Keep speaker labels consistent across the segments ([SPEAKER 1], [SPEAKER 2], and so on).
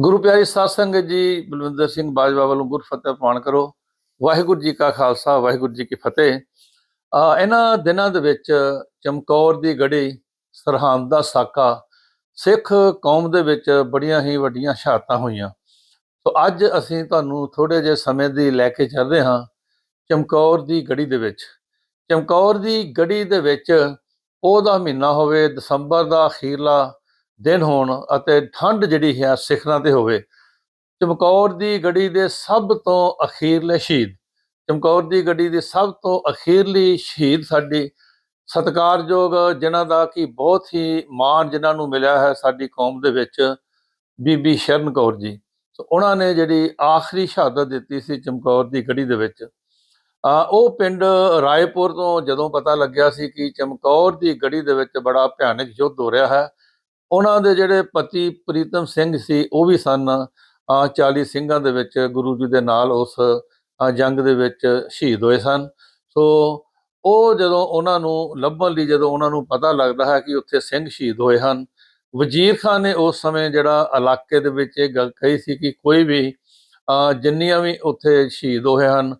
[SPEAKER 1] ਗੁਰੂ ਪਿਆਰੀ ਸਾਧ ਸੰਗਤ ਜੀ, ਬਲਵਿੰਦਰ ਸਿੰਘ ਬਾਜਵਾ ਵੱਲੋਂ ਗੁਰ ਫਤਿਹ ਪ੍ਰਵਾਨ ਕਰੋ। ਵਾਹਿਗੁਰੂ ਜੀ ਕਾ ਖਾਲਸਾ, ਵਾਹਿਗੁਰੂ ਜੀ ਕੀ ਫਤਿਹ। ਇਹਨਾਂ ਦਿਨਾਂ ਦੇ ਵਿੱਚ ਚਮਕੌਰ ਦੀ ਗੜੀ ਸਰਹੰਦ ਦਾ ਸਾਕਾ, ਸਿੱਖ ਕੌਮ ਦੇ ਵਿੱਚ ਬੜੀਆਂ ਹੀ ਵੱਡੀਆਂ ਸ਼ਹਾਦਤਾਂ ਹੋਈਆਂ। ਸੋ ਅੱਜ ਅਸੀਂ ਤੁਹਾਨੂੰ ਥੋੜੇ ਜਿਹੇ ਸਮੇਂ ਦੀ ਲੈ ਕੇ ਚੱਲਦੇ ਹਾਂ ਚਮਕੌਰ ਦੀ ਗੜੀ ਦੇ ਵਿੱਚ। ਚਮਕੌਰ ਦੀ ਗੜੀ ਦੇ ਵਿੱਚ ਉਹਦਾ ਮਹੀਨਾ ਹੋਵੇ, ਦਸੰਬਰ ਦਾ ਅਖੀਰਲਾ ਦਿਨ ਹੋਣ ਅਤੇ ਠੰਡ ਜਿਹੜੀ ਹੈ ਸਿਖਰਾਂ ਤੇ ਹੋਵੇ, ਚਮਕੌਰ ਦੀ ਗੜੀ ਦੇ ਸਭ ਤੋਂ ਅਖੀਰਲੇ ਸ਼ਹੀਦ, ਚਮਕੌਰ ਦੀ ਗੜੀ ਦੀ ਸਭ ਤੋਂ ਅਖੀਰਲੀ ਸ਼ਹੀਦ ਸਾਡੀ ਸਤਿਕਾਰਯੋਗ ਜਿਨ੍ਹਾਂ ਦਾ ਕਿ ਬਹੁਤ ਹੀ ਮਾਣ ਜਿਨ੍ਹਾਂ ਨੂੰ ਮਿਲਿਆ ਹੈ ਸਾਡੀ ਕੌਮ ਦੇ ਵਿੱਚ, ਬੀਬੀ ਸ਼ਰਨ ਕੌਰ ਜੀ। ਸੋ ਉਹਨਾਂ ਨੇ ਜਿਹੜੀ ਆਖਰੀ ਸ਼ਹਾਦਤ ਦਿੱਤੀ ਸੀ ਚਮਕੌਰ ਦੀ ਗੜੀ ਦੇ ਵਿੱਚ। ਆ, ਉਹ ਪਿੰਡ ਰਾਏਪੁਰ ਤੋਂ ਜਦੋਂ ਪਤਾ ਲੱਗਿਆ ਸੀ ਕਿ ਚਮਕੌਰ ਦੀ ਗੜੀ ਦੇ ਵਿੱਚ ਬੜਾ ਭਿਆਨਕ ਯੁੱਧ ਹੋ ਰਿਹਾ ਹੈ ਉਹਨਾਂ ਦੇ ਜਿਹੜੇ ਪਤੀ ਪ੍ਰੀਤਮ ਸਿੰਘ ਸੀ, ਉਹ ਵੀ ਸਨ। ਆ 40 ਸਿੰਘਾਂ ਦੇ ਵਿੱਚ ਗੁਰੂ ਜੀ ਦੇ ਨਾਲ ਉਸ ਜੰਗ ਦੇ ਵਿੱਚ ਸ਼ਹੀਦ ਹੋਏ ਸਨ। ਸੋ ਉਹ ਜਦੋਂ ਉਹਨਾਂ ਨੂੰ ਲੱਭਣ ਲਈ, ਜਦੋਂ ਉਹਨਾਂ ਨੂੰ ਪਤਾ ਲੱਗਦਾ ਹੈ ਕਿ ਉੱਥੇ ਸਿੰਘ ਸ਼ਹੀਦ ਹੋਏ ਹਨ, ਵਜ਼ੀਰ ਖਾਨ ਨੇ ਉਸ ਸਮੇਂ ਜਿਹੜਾ ਇਲਾਕੇ ਦੇ ਵਿੱਚ ਇਹ ਗੱਲ ਕਹੀ ਸੀ ਕਿ ਕੋਈ ਵੀ ਜਿੰਨੀਆਂ ਵੀ ਉੱਥੇ ਸ਼ਹੀਦ ਹੋਏ ਹਨ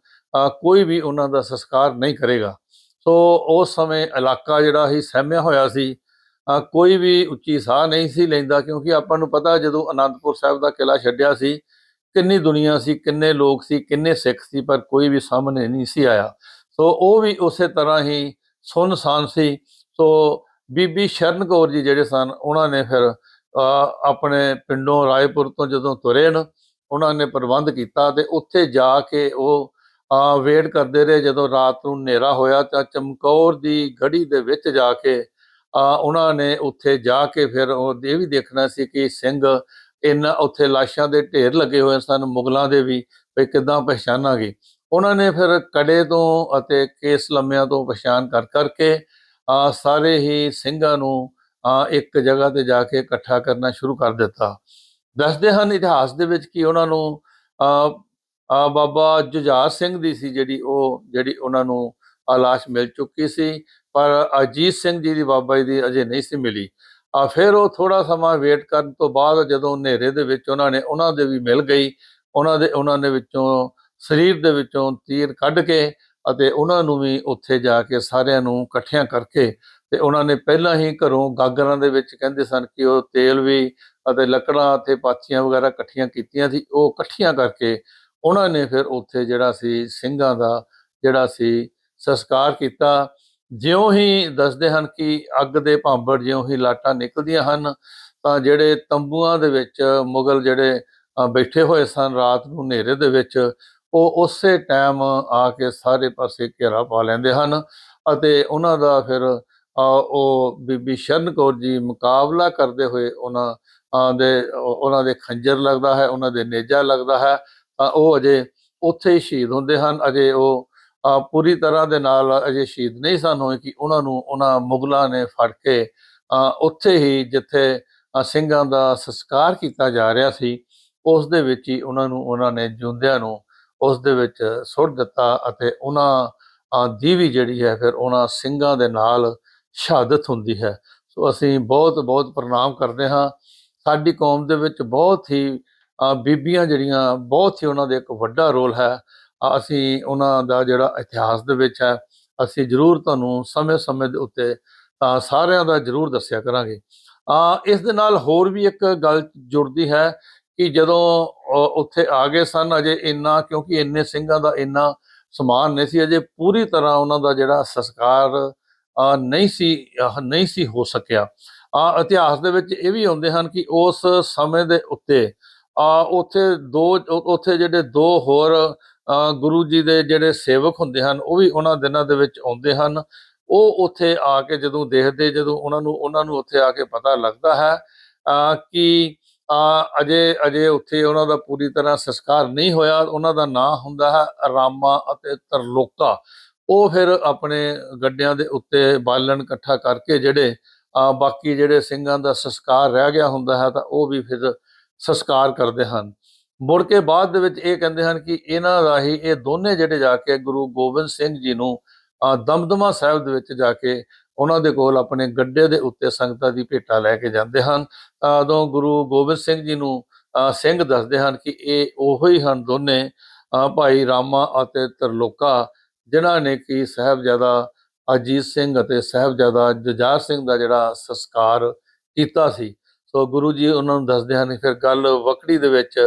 [SPEAKER 1] ਕੋਈ ਵੀ ਉਹਨਾਂ ਦਾ ਸੰਸਕਾਰ ਨਹੀਂ ਕਰੇਗਾ। ਸੋ ਉਸ ਸਮੇਂ ਇਲਾਕਾ ਜਿਹੜਾ ਹੀ ਸਹਿਮਿਆ ਹੋਇਆ ਸੀ। ਕੋਈ ਵੀ ਉੱਚੀ ਸਾਹ ਨਹੀਂ ਸੀ ਲੈਂਦਾ ਕਿਉਂਕਿ ਆਪਾਂ ਨੂੰ ਪਤਾ ਜਦੋਂ ਅਨੰਦਪੁਰ ਸਾਹਿਬ ਦਾ ਕਿਲਾ ਛੱਡਿਆ ਸੀ, ਕਿੰਨੀ ਦੁਨੀਆ ਸੀ, ਕਿੰਨੇ ਲੋਕ ਸੀ, ਕਿੰਨੇ ਸਿੱਖ ਸੀ, ਪਰ ਕੋਈ ਵੀ ਸਾਹਮਣੇ ਨਹੀਂ ਸੀ ਆਇਆ। ਸੋ ਉਹ ਵੀ ਉਸੇ ਤਰ੍ਹਾਂ ਹੀ ਸੁੰਨਸਾਨ ਸੀ। ਸੋ ਬੀਬੀ ਸ਼ਰਨ ਕੌਰ ਜੀ ਜਿਹੜੇ ਸਨ, ਉਹਨਾਂ ਨੇ ਫਿਰ ਆਪਣੇ ਪਿੰਡੋਂ ਰਾਏਪੁਰ ਤੋਂ ਜਦੋਂ ਤੁਰੇ ਨ, ਉਹਨਾਂ ਨੇ ਪ੍ਰਬੰਧ ਕੀਤਾ ਤੇ ਉੱਥੇ ਜਾ ਕੇ ਉਹ ਵੇਟ ਕਰਦੇ ਰਹੇ ਜਦੋਂ ਰਾਤ ਨੂੰ ਹਨੇਰਾ ਹੋਇਆ ਤਾਂ ਚਮਕੌਰ ਦੀ ਗੜੀ ਦੇ ਵਿੱਚ ਜਾ ਕੇ ਆ ਉਹਨਾਂ ਨੇ ਉੱਥੇ ਜਾ ਕੇ ਫਿਰ ਉਹ ਇਹ ਵੀ ਦੇਖਣਾ ਸੀ ਕਿ ਸਿੰਘ ਇਹਨਾਂ ਉੱਥੇ ਲਾਸ਼ਾਂ ਦੇ ਢੇਰ ਲੱਗੇ ਹੋਏ ਸਨ, ਮੁਗਲਾਂ ਦੇ ਵੀ ਵੀ ਕਿਦਾਂ ਪਛਾਣਾਂਗੇ ਉਹਨਾਂ ਨੇ ਫਿਰ ਕੜੇ ਤੋਂ ਅਤੇ ਕੇਸ ਲੰਮਿਆਂ ਤੋਂ ਪਛਾਣ ਕਰ ਕਰਕੇ, ਆ ਸਾਰੇ ਹੀ ਸਿੰਘਾਂ ਨੂੰ, ਆ ਇੱਕ ਜਗ੍ਹਾ ਤੇ ਜਾ ਕੇ ਇਕੱਠਾ ਕਰਨਾ ਸ਼ੁਰੂ ਕਰ ਦਿੱਤਾ। ਦੱਸਦੇ ਹਨ ਇਤਿਹਾਸ ਦੇ ਵਿੱਚ ਕਿ ਉਹਨਾਂ ਨੂੰ, ਆ ਬਾਬਾ ਜੁਝਾਰ ਸਿੰਘ ਦੀ ਸੀ ਜਿਹੜੀ ਉਹ, ਜਿਹੜੀ ਉਹਨਾਂ ਨੂੰ ਲਾਸ਼ ਮਿਲ ਚੁੱਕੀ ਸੀ। ਪਰ ਅਜੀਤ ਸਿੰਘ ਜੀ ਦੀ ਬਾਬਾ ਜੀ ਦੀ ਅਜੇ ਨਹੀਂ ਸੀ ਮਿਲੀ। ਆ ਫਿਰ ਉਹ ਥੋੜਾ ਸਮਾਂ ਵੇਟ ਕਰਨ ਤੋਂ ਬਾਅਦ ਜਦੋਂ ਹਨੇਰੇ ਦੇ ਵਿੱਚ ਉਹਨਾਂ ਨੇ, ਉਹਨਾਂ ਦੇ ਵੀ ਮਿਲ ਗਈ। ਉਹਨਾਂ ਦੇ ਉਹਨਾਂ ਦੇ ਵਿੱਚੋਂ, ਸਰੀਰ ਦੇ ਵਿੱਚੋਂ ਤੀਰ ਕੱਢ ਕੇ ਅਤੇ ਉਹਨਾਂ ਨੂੰ ਵੀ ਉੱਥੇ ਜਾ ਕੇ ਸਾਰਿਆਂ ਨੂੰ ਇਕੱਠਿਆਂ ਕਰਕੇ ਤੇ ਉਹਨਾਂ ਨੇ ਪਹਿਲਾਂ ਹੀ ਘਰੋਂ ਗਾਗਰਾਂ ਦੇ ਵਿੱਚ ਕਹਿੰਦੇ ਸਨ ਕਿ ਉਹ ਤੇਲ ਵੀ ਅਤੇ ਲੱਕੜਾਂ ਅਤੇ ਪਾਥੀਆਂ ਵਗੈਰਾ ਇਕੱਠੀਆਂ ਕੀਤੀਆਂ ਸੀ। ਉਹ ਇਕੱਠੀਆਂ ਕਰਕੇ ਉਹਨਾਂ ਨੇ ਫਿਰ ਉੱਥੇ ਜਿਹੜਾ ਸੀ ਸਿੰਘਾਂ ਦਾ ਜਿਹੜਾ ਸੀ ਸੰਸਕਾਰ ਕੀਤਾ। ਜਿਉਂ ਹੀ ਦੱਸਦੇ ਹਨ ਕਿ ਅੱਗ ਦੇ ਭਾਂਬੜ ਜਿਉਂ ਹੀ ਲਾਟਾਂ ਨਿਕਲਦੀਆਂ ਹਨ, ਤਾਂ ਜਿਹੜੇ ਤੰਬੂਆਂ ਦੇ ਵਿੱਚ ਮੁਗਲ ਜਿਹੜੇ ਬੈਠੇ ਹੋਏ ਸਨ ਰਾਤ ਨੂੰ ਹਨੇਰੇ ਦੇ ਵਿੱਚ, ਉਹ ਉਸੇ ਟਾਈਮ ਆ ਕੇ ਸਾਰੇ ਪਾਸੇ ਘੇਰਾ ਪਾ ਲੈਂਦੇ ਹਨ ਅਤੇ ਉਹਨਾਂ ਦਾ ਫਿਰ ਉਹ ਬੀਬੀ ਸ਼ਰਨ ਕੌਰ ਜੀ ਮੁਕਾਬਲਾ ਕਰਦੇ ਹੋਏ ਉਹਨਾਂ ਦੇ ਉਹਨਾਂ ਦੇ ਖੰਜਰ ਲੱਗਦਾ ਹੈ, ਉਹਨਾਂ ਦੇ ਨੇਜਾ ਲੱਗਦਾ ਹੈ, ਤਾਂ ਉਹ ਅਜੇ ਉੱਥੇ ਹੀ ਸ਼ਹੀਦ ਹੁੰਦੇ ਹਨ, ਅਜੇ ਉਹ ਪੂਰੀ ਤਰ੍ਹਾਂ ਦੇ ਨਾਲ ਅਜੇ ਸ਼ਹੀਦ ਨਹੀਂ ਸਨ ਹੋਏ ਕਿ ਉਹਨਾਂ ਨੂੰ ਉਹਨਾਂ ਮੁਗਲਾਂ ਨੇ ਫੜ ਕੇ ਉੱਥੇ ਹੀ ਜਿੱਥੇ ਸਿੰਘਾਂ ਦਾ ਸੰਸਕਾਰ ਕੀਤਾ ਜਾ ਰਿਹਾ ਸੀ ਉਸ ਦੇ ਵਿੱਚ ਹੀ ਉਹਨਾਂ ਨੂੰ ਉਹਨਾਂ ਨੇ ਜਿਉਂਦਿਆਂ ਨੂੰ ਉਸ ਦੇ ਵਿੱਚ ਸੁੱਟ ਦਿੱਤਾ ਅਤੇ ਉਹਨਾਂ ਅ, ਦੀ ਵੀ ਜਿਹੜੀ ਹੈ ਫਿਰ ਉਹਨਾਂ ਸਿੰਘਾਂ ਦੇ ਨਾਲ ਸ਼ਹਾਦਤ ਹੁੰਦੀ ਹੈ। ਸੋ ਅਸੀਂ ਬਹੁਤ ਬਹੁਤ ਪ੍ਰਣਾਮ ਕਰਦੇ ਹਾਂ। ਸਾਡੀ ਕੌਮ ਦੇ ਵਿੱਚ ਬਹੁਤ ਹੀ ਬੀਬੀਆਂ ਜਿਹੜੀਆਂ ਬਹੁਤ ਹੀ ਉਹਨਾਂ ਦੇ ਇੱਕ ਵੱਡਾ ਰੋਲ ਹੈ। ਅਸੀਂ ਉਹਨਾਂ ਦਾ ਜਿਹੜਾ ਇਤਿਹਾਸ ਦੇ ਵਿੱਚ ਹੈ ਅਸੀਂ ਜ਼ਰੂਰ ਤੁਹਾਨੂੰ ਸਮੇਂ-ਸਮੇਂ ਦੇ ਉੱਤੇ ਸਾਰਿਆਂ ਦਾ ਜ਼ਰੂਰ ਦੱਸਿਆ ਕਰਾਂਗੇ। ਅ, ਇਸ ਦੇ ਨਾਲ ਹੋਰ ਵੀ ਇੱਕ ਗੱਲ ਜੁੜਦੀ ਹੈ ਕਿ ਜਦੋਂ ਉੱਥੇ ਆ ਗਏ ਸਨ ਅਜੇ ਇੰਨਾ ਕਿਉਂਕਿ ਇੰਨੇ ਸਿੰਘਾਂ ਦਾ ਇੰਨਾ ਸਮਾਨ ਨਹੀਂ ਸੀ ਅਜੇ ਪੂਰੀ ਤਰ੍ਹਾਂ ਉਹਨਾਂ ਦਾ ਜਿਹੜਾ ਸੰਸਕਾਰ ਨਹੀਂ ਸੀ ਨਹੀਂ ਸੀ ਹੋ ਸਕਿਆ। ਅ, ਇਤਿਹਾਸ ਦੇ ਵਿੱਚ ਇਹ ਵੀ ਆਉਂਦੇ ਹਨ ਕਿ ਉਸ ਸਮੇਂ ਦੇ ਉੱਤੇ ਆ ਉੱਥੇ ਦੋ ਉੱਥੇ ਜਿਹੜੇ ਦੋ ਹੋਰ ਗੁਰੂ ਜੀ ਦੇ ਜਿਹੜੇ ਸੇਵਕ ਹੁੰਦੇ ਹਨ, ਉਹ ਵੀ ਉਹਨਾਂ ਦਿਨਾਂ ਦੇ ਵਿੱਚ ਆਉਂਦੇ ਹਨ। ਉਹ ਉੱਥੇ ਆ ਕੇ ਜਦੋਂ ਦੇਖਦੇ, ਜਦੋਂ ਉਹਨਾਂ ਨੂੰ ਉਹਨਾਂ ਨੂੰ ਉੱਥੇ ਆ ਕੇ ਪਤਾ ਲੱਗਦਾ ਹੈ ਕਿ ਅਜੇ ਅਜੇ ਉੱਥੇ ਉਹਨਾਂ ਦਾ ਪੂਰੀ ਤਰ੍ਹਾਂ ਸੰਸਕਾਰ ਨਹੀਂ ਹੋਇਆ, ਉਹਨਾਂ ਦਾ ਨਾਂ ਹੁੰਦਾ ਹੈ ਰਾਮਾ ਅਤੇ ਤਰਲੋਕਾ। ਉਹ ਫਿਰ ਆਪਣੇ ਗੱਡਿਆਂ ਦੇ ਉੱਤੇ ਬਾਲਣ ਇਕੱਠਾ ਕਰਕੇ ਜਿਹੜੇ ਬਾਕੀ ਜਿਹੜੇ ਸਿੰਘਾਂ ਦਾ ਸੰਸਕਾਰ ਰਹਿ ਗਿਆ ਹੁੰਦਾ ਹੈ, ਤਾਂ ਉਹ ਵੀ ਫਿਰ ਸੰਸਕਾਰ ਕਰਦੇ ਹਨ। ਮੁੜ ਕੇ ਬਾਅਦ ਦੇ ਵਿੱਚ ਇਹ ਕਹਿੰਦੇ ਹਨ ਕਿ ਇਹਨਾਂ ਰਾਹੀਂ ਇਹ ਦੋਨੇ ਜਿਹੜੇ ਜਾ ਕੇ ਗੁਰੂ ਗੋਬਿੰਦ ਸਿੰਘ ਜੀ ਨੂੰ ਦਮਦਮਾ ਸਾਹਿਬ ਦੇ ਵਿੱਚ ਜਾ ਕੇ ਉਹਨਾਂ ਦੇ ਕੋਲ ਆਪਣੇ ਗੱਡੇ ਦੇ ਉੱਤੇ ਸੰਗਤਾਂ ਦੀ ਭੇਟਾ ਲੈ ਕੇ ਜਾਂਦੇ ਹਨ। ਉਦੋਂ ਗੁਰੂ ਗੋਬਿੰਦ ਸਿੰਘ ਜੀ ਨੂੰ ਸਿੰਘ ਦੱਸਦੇ ਹਨ ਕਿ ਇਹ ਉਹੋ ਹੀ ਹਨ ਦੋਨੇ ਭਾਈ ਰਾਮਾ ਅਤੇ ਤਰਲੋਕਾ, ਜਿਨ੍ਹਾਂ ਨੇ ਕਿ ਸਾਹਿਬਜ਼ਾਦਾ ਅਜੀਤ ਸਿੰਘ ਅਤੇ ਸਾਹਿਬਜ਼ਾਦਾ ਜੁਝਾਰ ਸਿੰਘ ਦਾ ਜਿਹੜਾ ਸੰਸਕਾਰ ਕੀਤਾ ਸੀ। ਸੋ ਗੁਰੂ ਜੀ ਉਹਨਾਂ ਨੂੰ ਦੱਸਦੇ ਹਨ ਫਿਰ ਗੱਲ ਵਕੜੀ ਦੇ ਵਿੱਚ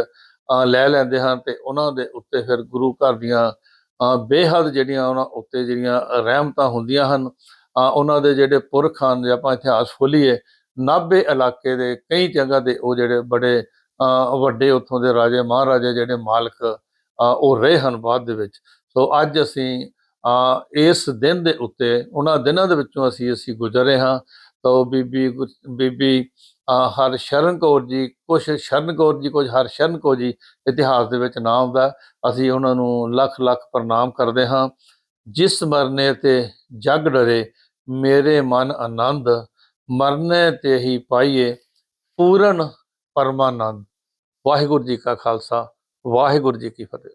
[SPEAKER 1] ਲੈ ਲੈਂਦੇ ਹਨ ਤੇ ਉਹਨਾਂ ਦੇ ਉੱਤੇ ਫਿਰ ਗੁਰੂ ਘਰ ਦੀਆਂ ਬੇਹੱਦ ਜਿਹੜੀਆਂ ਉਹਨਾਂ ਉੱਤੇ ਜਿਹੜੀਆਂ ਰਹਿਮਤਾਂ ਹੁੰਦੀਆਂ ਹਨ ਉਹਨਾਂ ਦੇ ਜਿਹੜੇ ਪੁਰਖ ਹਨ ਜੇ ਆਪਾਂ ਇਤਿਹਾਸ ਖੋਲੀਏ ਨਾਭੇ ਇਲਾਕੇ ਦੇ ਕਈ ਜਗ੍ਹਾ ਦੇ ਉਹ ਜਿਹੜੇ ਬੜੇ ਅ, ਵੱਡੇ ਉੱਥੋਂ ਦੇ ਰਾਜੇ ਮਹਾਰਾਜੇ ਜਿਹੜੇ ਮਾਲਕ ਉਹ ਰਹੇ ਹਨ ਬਾਅਦ ਦੇ ਵਿੱਚ। ਸੋ ਅੱਜ ਅਸੀਂ ਅ, ਇਸ ਦਿਨ ਦੇ ਉੱਤੇ ਉਹਨਾਂ ਦਿਨਾਂ ਦੇ ਵਿੱਚੋਂ ਅਸੀਂ ਅਸੀਂ ਗੁਜ਼ਰੇ ਹਾਂ। ਤਾਂ ਬੀਬੀ ਗੁਰ- ਬੀਬੀ ਹਰ ਸ਼ਰਨ ਕੌਰ ਜੀ, ਕੁਛ ਸ਼ਰਨ ਕੌਰ ਜੀ ਕੁਝ ਹਰਸ਼ਰਨ ਕੌਰ ਜੀ ਇਤਿਹਾਸ ਦੇ ਵਿੱਚ ਨਾਮ ਦਾ, ਅਸੀਂ ਉਹਨਾਂ ਨੂੰ ਲੱਖ ਲੱਖ ਪ੍ਰਣਾਮ ਕਰਦੇ ਹਾਂ। ਜਿਸ ਮਰਨੇ ਤੇ ਜਗ ਡਰੇ, ਮੇਰੇ ਮਨ ਆਨੰਦ, ਮਰਨੇ ਤੇ ਹੀ ਪਾਈਏ ਪੂਰਨ ਪਰਮਾਨੰਦ। ਵਾਹਿਗੁਰੂ ਜੀ ਕਾ ਖਾਲਸਾ, ਵਾਹਿਗੁਰੂ ਜੀ ਕੀ ਫਤਿਹ।